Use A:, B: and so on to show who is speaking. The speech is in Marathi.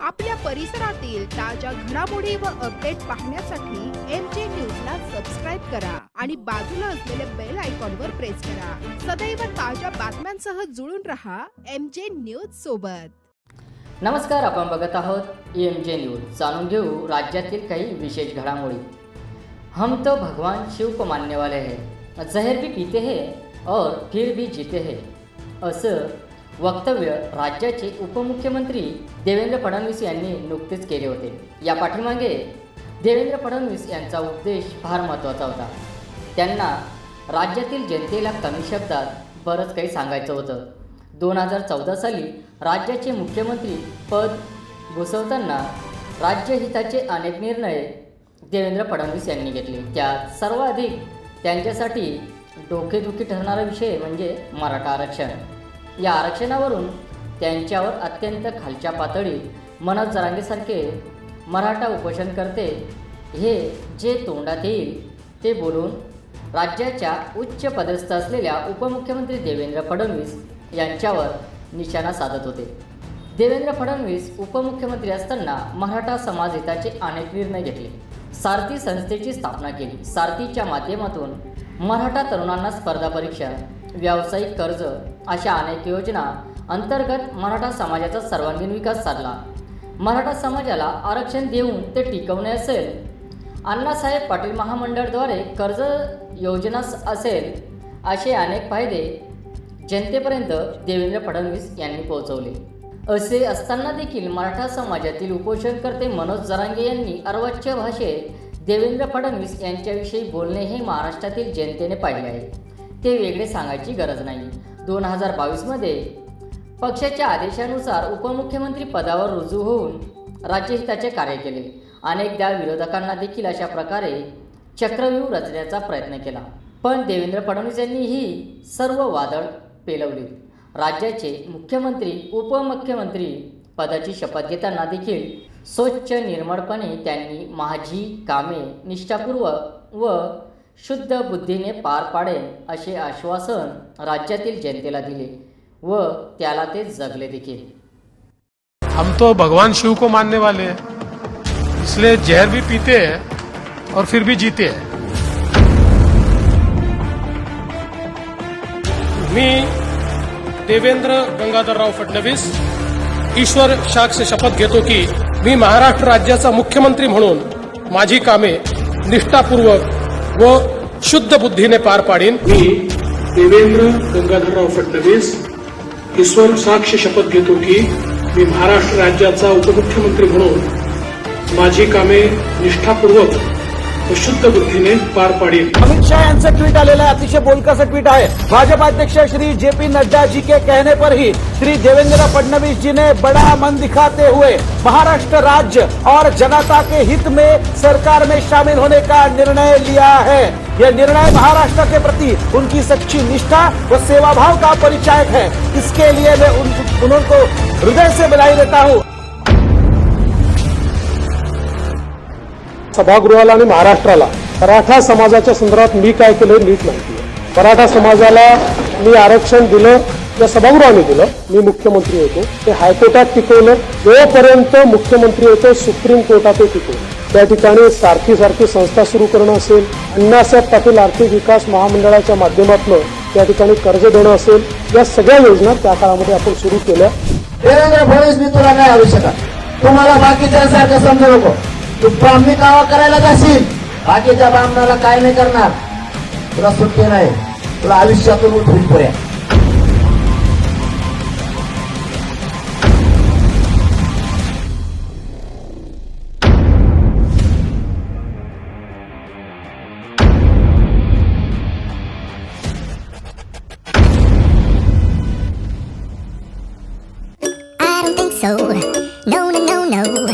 A: आपल्या परिसरातील ताज्या घडामोडी व अपडेट पाहण्यासाठी एम जे न्यूज ला सबस्क्राईब करा आणि बाजूला असलेल्या बेल आयकॉन वर प्रेस करा. सदैव ताज्या बातम्यांसह जुळून रहा एम जे न्यूज सोबत.
B: नमस्कार आपण बघत आहोत एम जे न्यूज जाणून घेऊ राज्यातील काही विशेष घडामोडी. हम तो भगवान शिव को मानने वाले हैं जहर भी पीते हैं और फिर भी जीते हैं. असं वक्तव्य राज्याचे उपमुख्यमंत्री देवेंद्र फडणवीस यांनी नुकतेच केले होते. या पाठीमागे देवेंद्र फडणवीस यांचा उद्देश फार महत्त्वाचा होता. त्यांना राज्यातील जनतेला कमी शब्दात बरंच काही सांगायचं होतं. दोन हजार चौदा साली राज्याचे मुख्यमंत्री पद घुसवताना राज्यहिताचे अनेक निर्णय देवेंद्र फडणवीस यांनी घेतले. त्यात सर्वाधिक त्यांच्यासाठी डोकेदुखी ठरणारा विषय म्हणजे मराठा आरक्षण. या आरक्षणावरून त्यांच्यावर अत्यंत खालच्या पातळीत मनोज जरांगेसारखे मराठा उपोषण करते हे जे तोंडात येईल ते बोलून राज्याच्या उच्च पदस्थ असलेल्या उपमुख्यमंत्री देवेंद्र फडणवीस यांच्यावर निशाणा साधत होते. देवेंद्र फडणवीस उपमुख्यमंत्री असताना मराठा समाज हिताचे अनेक निर्णय घेतले. सारथी संस्थेची स्थापना केली. सारथीच्या माध्यमातून मराठा तरुणांना स्पर्धा परीक्षा व्यावसायिक कर्ज अशा अनेक योजना अंतर्गत मराठा समाजाचा सर्वांगीण विकास साधला. मराठा समाजाला आरक्षण देऊन ते टिकवणे असेल अण्णासाहेब पाटील महामंडळद्वारे कर्ज योजना असेल असे अनेक फायदे जनतेपर्यंत देवेंद्र फडणवीस यांनी पोहोचवले. असे असताना देखील मराठा समाजातील उपोषणकर्ते मनोज जरांगे यांनी अर्वाच्य भाषेत देवेंद्र फडणवीस यांच्याविषयी बोलणे हे महाराष्ट्रातील जनतेने पाहिले आहे. ते वेगळे सांगायची गरज नाही. दोन हजार बावीसमध्ये पक्षाच्या आदेशानुसार उपमुख्यमंत्री पदावर रुजू होऊन राज्यहिताचे कार्य केले. अनेकदा विरोधकांना देखील अशा प्रकारे चक्रव्यूह रचण्याचा प्रयत्न केला. पण देवेंद्र फडणवीस यांनी ही सर्व वादळ पेलवली. राज्याचे मुख्यमंत्री उपमुख्यमंत्री पदाची शपथ घेताना देखील स्वच्छ निर्मळपणे त्यांनी माझी कामे निष्ठापूर्वक व शुद्ध बुद्धीने पार पाडेन असे आश्वासन राज्यातील जनतेला दिले व त्याला ते जगले देखील.
C: हम तो भगवान शिव को मानने वाले हैं. इसलिए जहर भी पीते हैं और फिर भी जीते हैं. मी देवेंद्र गंगाधरराव फडणवीस ईश्वर शाक्ष शपथ घेतो की मी महाराष्ट्र राज्याचा मुख्यमंत्री म्हणून माझी कामे निष्ठापूर्वक व शुद्ध बुद्धीने पार पाडीन.
D: मी देवेंद्र गंगाधरराव फडणवीस ईश्वर साक्ष शपथ घेतो की मी महाराष्ट्र राज्याचा उपमुख्यमंत्री म्हणून माझी कामे निष्ठापूर्वक शुद्ध बुद्धीने पार पाडीन
E: अमित शाह यांचं ट्विट आलेलं आहे अतिशय बोलकंसं ट्विट आहे. भाजपाध्यक्ष श्री जे पी नड्डा जी के कहने पर ही श्री देवेंद्र फडणवीस जी ने बड़ा मन दिखाते हुए महाराष्ट्र राज्य और जनता के हित में सरकार में शामिल होने का निर्णय लिया है। यह निर्णय महाराष्ट्र के प्रति उनकी सच्ची निष्ठा व सेवा भाव का परिचायक है। इसके लिए मैं उन, उनको हृदय से बधाई देता हूँ।
D: सभागृहाला आणि महाराष्ट्राला मराठा समाजाच्या संदर्भात मी काय केलं नीट माहिती आहे. मराठा समाजाला मी आरक्षण दिलं या सभागृहाने दिलं. मी मुख्यमंत्री होतो. ते हायकोर्टात टिकवलं. जोपर्यंत मुख्यमंत्री होतो सुप्रीम कोर्टात ते टिकवलं. त्या ठिकाणी सारखी सारखी संस्था सुरू करणं असेल. अण्णासाहेब पाटील आर्थिक विकास महामंडळाच्या माध्यमातून त्या ठिकाणी कर्ज देणं असेल. या सगळ्या योजना त्या काळामध्ये आपण सुरू केल्या.
F: देवेंद्र फडणवीस मी तुला नाही आवश्यक तुम्हाला बाकीच्या सारखं समजू नको. तू ब्राह्मी कावा करायला जाशील बाकीच्या ब्राह्मणाला काय नाही करणार तुला सुट्टी नाही तुला आयुष्यातून उठून पुऱ्या
G: so. No, no, no, no.